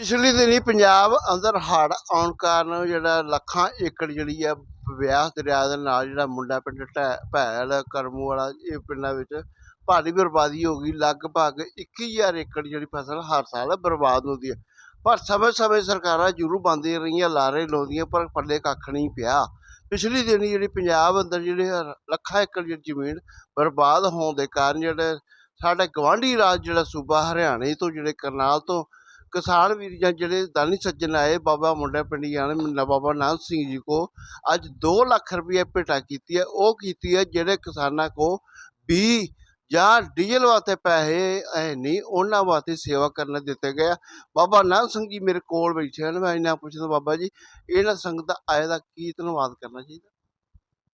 ਪਿਛਲੇ ਦਿਨੀ ਪੰਜਾਬ ਅੰਦਰ ਹੜ੍ਹ ਆਉਣ ਕਾਰਨ ਜਿਹੜਾ ਲੱਖਾਂ ਏਕੜ ਜਿਹੜੀ ਆ ਬਿਆਸ ਦਰਿਆ ਦੇ ਨਾਲ ਜਿਹੜਾ ਮੁੰਡਾ ਪਿੰਡ ਢੈ- ਭੈਲ, ਕਰਮੂ ਵਾਲਾ ਇਹ ਪਿੰਡਾਂ ਵਿੱਚ ਭਾਰੀ ਬਰਬਾਦੀ ਹੋ ਗਈ। ਲਗਭਗ 21000 ਏਕੜ ਜਿਹੜੀ ਫਸਲ ਹਰ ਸਾਲ ਬਰਬਾਦ ਹੁੰਦੀ ਹੈ ਪਰ ਸਮੇਂ ਸਮੇਂ ਸਰਕਾਰਾਂ ਜ਼ਰੂਰ ਬੰਦੀਆਂ ਰਹੀਆਂ, ਲਾਰੇ ਲਾਉਂਦੀਆਂ, ਪਰ ਪੱਲੇ ਕੱਖ ਨਹੀਂ ਪਿਆ। ਪਿਛਲੀ ਦਿਨੀ ਜਿਹੜੀ ਪੰਜਾਬ ਅੰਦਰ ਜਿਹੜੇ ਲੱਖਾਂ ਏਕੜ ਜਿਹੜੀ ਜ਼ਮੀਨ ਬਰਬਾਦ ਹੋਣ ਦੇ ਕਾਰਨ ਜਿਹੜੇ ਸਾਡਾ ਗਵਾਂਢੀ ਰਾਜ ਜਿਹੜਾ ਸੂਬਾ ਹਰਿਆਣੇ ਤੋਂ, ਜਿਹੜੇ ਕਰਨਾਲ ਤੋਂ ਕਿਸਾਨ ਵੀਰ ਜਾਂ ਜਿਹੜੇ ਦਾਨੀ ਸੱਜਣ ਆਏ, ਬਾਬਾ ਮੁੰਡਾ ਪਿੰਡੀ ਜਾਣ ਮੁੰਡਾ ਬਾਬਾ ਨਾਨਕ ਸਿੰਘ ਜੀ ਕੋ, ਅੱਜ 2 ਲੱਖ ਰੁਪਏ ਭੇਟਾ ਕੀਤੀ ਹੈ। ਉਹ ਕੀਤੀ ਹੈ ਜਿਹੜੇ ਕਿਸਾਨਾਂ ਕੋ ਵੀ ਜਾਂ ਡੀਜ਼ਲ ਵਾਸਤੇ ਪੈਸੇ ਹੈ ਨਹੀਂ, ਉਹਨਾਂ ਵਾਸਤੇ ਸੇਵਾ ਕਰਨ ਦਿੱਤੇ ਗਏ ਬਾਬਾ ਨਾਨਕ ਸਿੰਘ ਜੀ ਮੇਰੇ ਕੋਲ ਬੈਠੇ ਹਨ, ਮੈਂ ਇਹਨਾਂ ਪੁੱਛਦਾ ਬਾਬਾ ਜੀ, ਇਹਨਾਂ ਸੰਗਤ ਦਾ ਆਏ ਦਾ ਕੀ ਧੰਨਵਾਦ ਕਰਨਾ ਚਾਹੀਦਾ?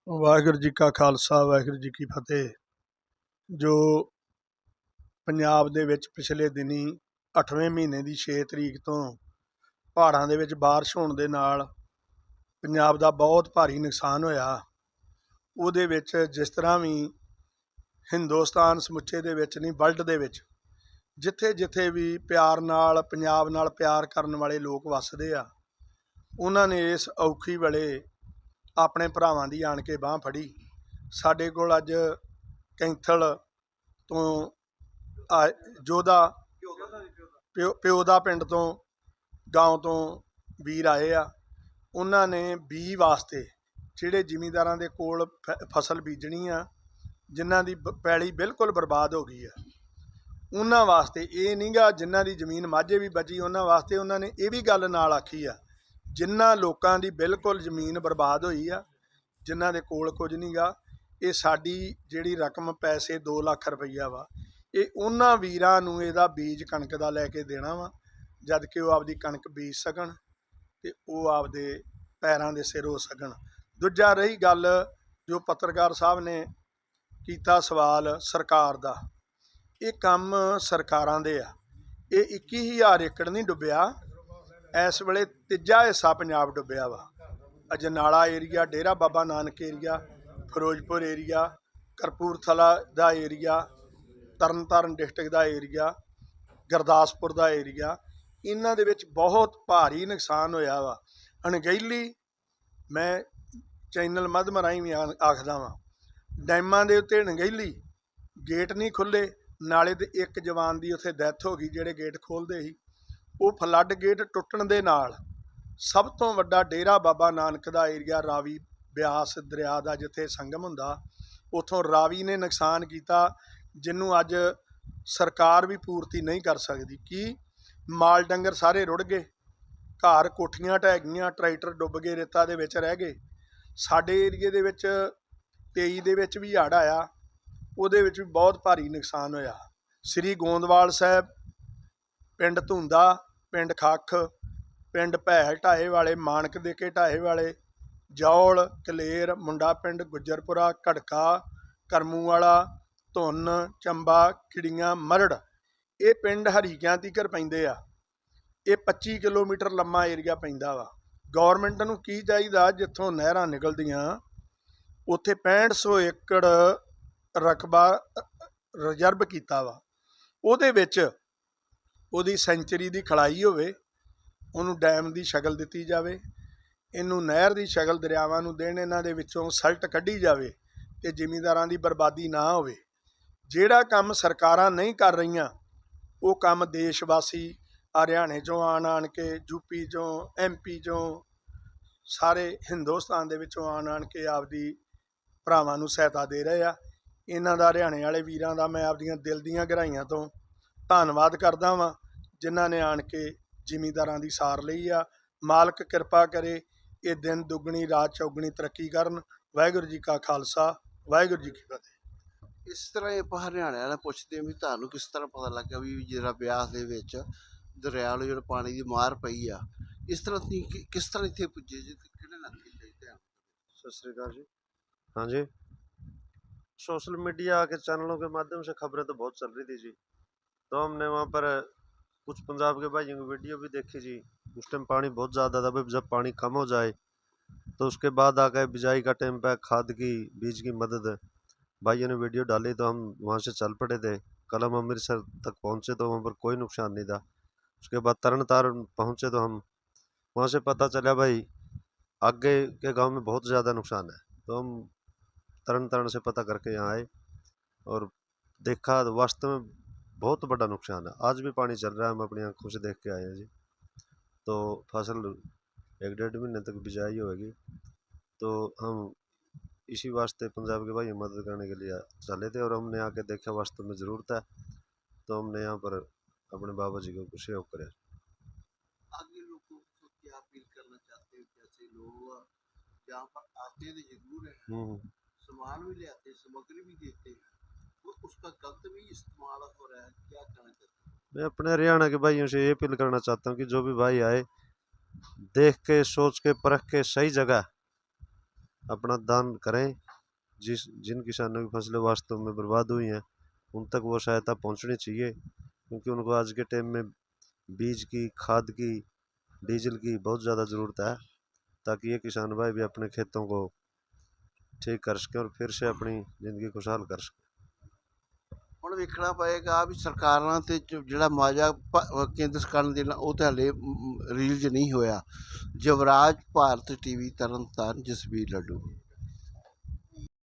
ਵਾਹਿਗੁਰੂ ਜੀ ਕਾ ਖਾਲਸਾ, ਵਾਹਿਗੁਰੂ ਜੀ ਕੀ ਫਤਿਹ। ਜੋ ਪੰਜਾਬ ਦੇ ਵਿੱਚ ਪਿਛਲੇ ਦਿਨੀ ਅੱਠਵੇਂ ਮਹੀਨੇ ਦੀ ਛੇ ਤਰੀਕ ਤੋਂ ਪਹਾੜਾਂ ਦੇ ਵਿੱਚ ਬਾਰਿਸ਼ ਹੋਣ ਦੇ ਨਾਲ ਪੰਜਾਬ ਦਾ ਬਹੁਤ ਭਾਰੀ ਨੁਕਸਾਨ ਹੋਇਆ। ਉਹਦੇ ਵਿੱਚ ਜਿਸ ਤਰ੍ਹਾਂ ਵੀ ਹਿੰਦੁਸਤਾਨ ਸਮੁੱਚੇ ਦੇ ਵਿੱਚ ਨਹੀਂ, ਵਰਲਡ ਦੇ ਵਿੱਚ ਜਿੱਥੇ ਜਿੱਥੇ ਵੀ ਪਿਆਰ ਨਾਲ, ਪੰਜਾਬ ਨਾਲ ਪਿਆਰ ਕਰਨ ਵਾਲੇ ਲੋਕ ਵੱਸਦੇ ਆ, ਉਹਨਾਂ ਨੇ ਇਸ ਔਖੀ ਵੇਲੇ ਆਪਣੇ ਭਰਾਵਾਂ ਦੀ ਆਣ ਕੇ ਬਾਹ ਫੜੀ। ਸਾਡੇ ਕੋਲ ਅੱਜ ਕੈਂਥਲ ਤੋਂ ਆ- ਜੋਧਾ ਪਿਓ ਪਿਓ ਦਾ ਪਿੰਡ ਤੋਂ, ਗਾਉਂ ਤੋਂ ਵੀਰ ਆਏ ਆ। ਉਹਨਾਂ ਨੇ ਬੀ ਵਾਸਤੇ ਜਿਹੜੇ ਜ਼ਿਮੀਂਦਾਰਾਂ ਦੇ ਕੋਲ ਫ- ਫਸਲ ਬੀਜਣੀ ਆ, ਜਿਨ੍ਹਾਂ ਦੀ ਬ- ਪੈਲੀ ਬਿਲਕੁਲ ਬਰਬਾਦ ਹੋ ਗਈ ਆ। ਉਹਨਾਂ ਵਾਸਤੇ ਇਹ ਨਹੀਂਗਾ ਜਿਨ੍ਹਾਂ ਦੀ ਜ਼ਮੀਨ ਮਾਝੇ ਵੀ ਬਚੀ, ਉਹਨਾਂ ਵਾਸਤੇ ਉਹਨਾਂ ਨੇ ਇਹ ਵੀ ਗੱਲ ਨਾਲ ਆਖੀ ਆ, ਜਿਨ੍ਹਾਂ ਲੋਕਾਂ ਦੀ ਬਿਲਕੁਲ ਜ਼ਮੀਨ ਬਰਬਾਦ ਹੋਈ ਆ, ਜਿਨ੍ਹਾਂ ਦੇ ਕੋਲ ਕੁਝ ਨਹੀਂਗਾ ਇਹ ਸਾਡੀ ਜਿਹੜੀ ਰਕਮ ਪੈਸੇ 2 ਲੱਖ ਰੁਪਈਆ ਵਾ ਕਿ ਉਹਨਾਂ ਵੀਰਾਂ ਨੂੰ ਇਹਦਾ ਬੀਜ ਕਣਕ ਦਾ ਲੈ ਕੇ ਦੇਣਾ ਵਾ, ਜਦ ਕਿ ਉਹ ਆਪਦੀ ਕਣਕ ਬੀਜ ਸਕਣ ਤੇ ਉਹ ਆਪਦੇ ਪੈਰਾਂ ਦੇ ਸਿਰ ਹੋ ਸਕਣ। ਦੂਜਾ ਰਹੀ ਗੱਲ ਜੋ ਪੱਤਰਕਾਰ ਸਾਹਿਬ ਨੇ ਕੀਤਾ ਸਵਾਲ ਸਰਕਾਰ ਦਾ। ਇਹ ਕੰਮ ਸਰਕਾਰਾਂ ਦੇ ਆ। ਇਹ 21000 ਏਕੜ ਨਹੀਂ ਡੁੱਬਿਆ। ਇਸ ਵੇਲੇ ਤੀਜਾ ਹਿੱਸਾ ਪੰਜਾਬ ਡੁੱਬਿਆ ਵਾ। Ajnala area, Dera Baba Nanak area, Ferozepur area, Kapurthala ਦਾ ਏਰੀਆ ਤਰਨਤਾਰਨ ਡਿਸਟ੍ਰਿਕਟ ਦਾ ਏਰੀਆ, ਗੁਰਦਾਸਪੁਰ ਦਾ ਏਰੀਆ, ਇਹਨਾਂ ਦੇ ਵਿੱਚ ਬਹੁਤ ਭਾਰੀ ਨੁਕਸਾਨ ਹੋਇਆ ਵਾ। ਅਣਗਹਿਲੀ ਮੈਂ ਚੈਨਲ ਮਾਧਮ ਰਾਹੀਂ ਵੀ ਆਖਦਾ ਵਾਂ। ਡੈਮਾਂ ਦੇ ਉੱਤੇ ਅਣਗਹਿਲੀ, ਗੇਟ ਨਹੀਂ ਖੁੱਲੇ ਨਾਲੇ ਤੇ ਇੱਕ ਜਵਾਨ ਦੀ ਉੱਥੇ ਡੈਥ ਹੋ ਗਈ ਜਿਹੜੇ ਗੇਟ ਖੋਲਦੇ ਸੀ। ਉਹ ਫਲੱਡ ਗੇਟ ਟੁੱਟਣ ਦੇ ਨਾਲ ਸਭ ਤੋਂ ਵੱਡਾ ਡੇਰਾ ਬਾਬਾ ਨਾਨਕ ਦਾ ਏਰੀਆ ਰਾਵੀ ਬਿਆਸ ਦਰਿਆ ਦਾ ਜਿੱਥੇ ਸੰਗਮ ਹੁੰਦਾ, ਉਥੋਂ ਰਾਵੀ ਨੇ ਨੁਕਸਾਨ ਕੀਤਾ। ਜਿਹਨੂੰ ਅੱਜ ਸਰਕਾਰ ਵੀ ਪੂਰਤੀ ਨਹੀਂ ਕਰ ਸਕਦੀ। ਕੀ ਮਾਲ ਡੰਗਰ ਸਾਰੇ ਰੁੜ ਗਏ? ਘਰ ਕੋਠੀਆਂ ਢਹਿ ਗਈਆਂ, ਟਰੈਕਟਰ ਡੁੱਬ ਗਏ, ਰੇਤਾ ਦੇ ਵਿੱਚ ਰਹਿ ਗਏ। ਸਾਡੇ ਏਰੀਏ ਦੇ ਵਿੱਚ 23 ਦੇ ਵਿੱਚ ਵੀ ਹੜ੍ਹ ਆਇਆ। ਉਹਦੇ ਵਿੱਚ ਵੀ ਬਹੁਤ ਭਾਰੀ ਨੁਕਸਾਨ ਹੋਇਆ। ਸ੍ਰੀ ਗੋਂਦਵਾਲ ਸਾਹਿਬ, ਪਿੰਡ ਧੁੰਦਾ, ਪਿੰਡ ਖੱਖ, ਪਿੰਡ ਭੈਲ ਢਾਏ ਵਾਲੇ, ਮਾਨਕ ਦੇ ਕੇ ਢਾਏ ਵਾਲੇ, ਜੌਲ, ਕਲੇਰ, ਮੁੰਡਾ ਪਿੰਡ ਗੁੱਜਰਪੁਰਾ, ਘੜਕਾ ਕਰਮੂ ਵਾਲਾ ਧੁੰਨ, ਚੰਬਾ, ਖਿੜੀਆਂ, ਮਰੜ, ਇਹ ਪਿੰਡ ਹਰੀਕਿਆਂ ਤੀਕਰ ਪੈਂਦੇ ਆ। ਇਹ 25 ਕਿਲੋਮੀਟਰ ਲੰਮਾ ਏਰੀਆ ਪੈਂਦਾ ਵਾ। ਗਵਰਨਮੈਂਟ ਨੂੰ ਕੀ ਚਾਹੀਦਾ ਜਿੱਥੋਂ ਨਹਿਰਾਂ ਨਿਕਲਦੀਆਂ? ਉੱਥੇ 6500 ਏਕੜ ਰਕਬਾ ਰਿਜ਼ਰਵ ਕੀਤਾ ਵਾ। ਉਹਦੇ ਵਿੱਚ ਉਹਦੀ ਸੈਂਚਰੀ ਦੀ ਖੜਾਈ ਹੋਵੇ, ਉਹਨੂੰ ਡੈਮ ਦੀ ਸ਼ਕਲ ਦਿੱਤੀ ਜਾਵੇ, ਇਹਨੂੰ ਨਹਿਰ ਦੀ ਸ਼ਕਲ ਦਰਿਆਵਾਂ ਨੂੰ ਦੇਣ, ਇਹਨਾਂ ਦੇ ਵਿੱਚੋਂ ਸਲਟ ਕੱਢੀ ਜਾਵੇ ਤੇ ਜ਼ਿਮੀਂਦਾਰਾਂ ਦੀ ਬਰਬਾਦੀ ਨਾ ਹੋਵੇ। ਜਿਹੜਾ ਕੰਮ ਸਰਕਾਰਾਂ ਨਹੀਂ ਕਰ ਰਹੀਆਂ, ਉਹ ਕੰਮ ਦੇਸ਼ ਵਾਸੀ ਹਰਿਆਣੇ ਚੋਂ ਆਣ ਆਣ ਕੇ ਯੂਪੀ ਚੋਂ ਐਮਪੀ ਚੋਂ, ਸਾਰੇ ਹਿੰਦੁਸਤਾਨ ਦੇ ਵਿੱਚੋਂ ਆਣ ਆਣ ਕੇ ਆਪਦੀ ਭਰਾਵਾਂ ਨੂੰ ਸਹਾਇਤਾ ਦੇ ਰਹੇ ਆ। ਇਹਨਾਂ ਦਾ ਹਰਿਆਣੇ ਵਾਲੇ ਵੀਰਾਂ ਦਾ ਮੈਂ ਆਪਦੀਆਂ ਦਿਲ ਦੀਆਂ ਗਹਿਰਾਈਆਂ ਤੋਂ ਧੰਨਵਾਦ ਕਰਦਾ ਵਾਂ, ਜਿਨ੍ਹਾਂ ਨੇ ਆਣ ਕੇ ਜ਼ਿਮੀਂਦਾਰਾਂ ਦੀ ਸਾਰ ਲਈ ਆ। ਮਾਲਕ ਕਿਰਪਾ ਕਰੇ, ਇਹ ਦਿਨ ਦੁੱਗਣੀ ਰਾਤ ਚੌਗਣੀ ਤਰੱਕੀ ਕਰਨ। ਵਾਹਿਗੁਰੂ ਜੀ ਕਾ ਖਾਲਸਾ, ਵਾਹਿਗੁਰੂ ਜੀ ਕੀ ਫਤਿਹ। ਇਸ ਤਰ੍ਹਾਂ ਹੀ ਆਪਾਂ ਹਰਿਆਣੇ ਵਾਲੇ ਪੁੱਛਦੇ ਹਾਂ ਵੀ ਤੁਹਾਨੂੰ ਕਿਸ ਤਰ੍ਹਾਂ ਪਤਾ ਲੱਗਾ ਵੀ ਜਿਹੜਾ ਬਿਆਸ ਦੇ ਵਿੱਚ ਦਰਿਆ ਨੂੰ ਜਿਹੜਾ ਪਾਣੀ ਦੀ ਮਾਰ ਪਈ ਆ ਇਸ ਤਰ੍ਹਾਂ ਦੀ ਕਿ- ਕਿਸ ਤਰ੍ਹਾਂ ਇੱਥੇ ਪੁੱਜੇ ਜੀ ਤੇ ਕਿਹੜੇ ਇਲਾਕੇ ਚਾਹੀਦੇ ਆ सत श्रीकाल जी हाँ जी सोशल मीडिया के चैनलों के माध्यम से खबरें तो बहुत चल रही थी जी तो हमने वहाँ पर कुछ पंजाब के भाइयों की वीडियो भी देखी जी उस टाइम पानी बहुत ज़्यादा था भाई जब पानी कम हो जाए तो उसके बाद आकर बिजाई का टाइम पे खाद की बीज की मदद भाइयों ने वीडियो डाली तो हम वहाँ से चल पड़े थे। कल हम अमृतसर तक पहुँचे तो वहाँ पर कोई नुकसान नहीं था। उसके बाद तरन तारण पहुँचे तो हम, वहाँ से पता चला भाई, आगे के गाँव में बहुत ज़्यादा नुकसान है। तो हम तरन तारण से पता करके यहाँ आए और देखा तो वास्तव में बहुत बड़ा नुकसान है। आज भी पानी चल रहा है, हम अपनी आँखों से देख के आए हैं जी। तो फ़सल एक डेढ़ महीने तक बिजाई होगी। तो हम इसी वास्ते पंजाब के भाई मदद करने के लिए चले थे और हमने आके देखा वास्तव में ज़रूरत है। तो हमने यहाँ पर अपने बाबा जी को सहयोग करे। आगे लोगों को क्या अपील करना चाहते हो? कैसे लोग यहाँ पर आते ज़रूर हम्म सामान भी ले आते हैं सामग्री भी देते हैं। तो उसका गलत भी इस्तेमाल हो रहा है क्या कहना चाहते हैं? मैं अपने हरियाणा के भाइयों से ये अपील करना चाहता हूँ कि जो भी भाई आए देख के सोच के परख के सही जगह अपना दान करें जिस जिन किसानों की फसलें वास्तव में बर्बाद हुई हैं उन तक वो सहायता पहुंचनी चाहिए क्योंकि उनको आज के टाइम में बीज की खाद की डीजल की बहुत ज़्यादा ज़रूरत है ताकि ये किसान भाई भी अपने खेतों को ठीक कर सकें और फिर से अपनी ज़िंदगी खुशहाल कर सकें ਹੁਣ ਵੇਖਣਾ ਪਏਗਾ ਵੀ ਸਰਕਾਰਾਂ ਤੇ ਜੋ ਜਿਹੜਾ ਮੁਆਵਜ਼ਾ ਭ- ਕੇਂਦਰ ਸਰਕਾਰ ਨੇ ਦੇਣਾ ਉਹ ਤਾਂ ਹਲੇ ਰਿਲੀਜ਼ ਨਹੀਂ ਹੋਇਆ ਯੁਵਰਾਜ ਭਾਰਤ ਟੀਵੀ ਤਰਨਤਾਰਨ ਜਸਬੀਰ ਲੱਡੂ।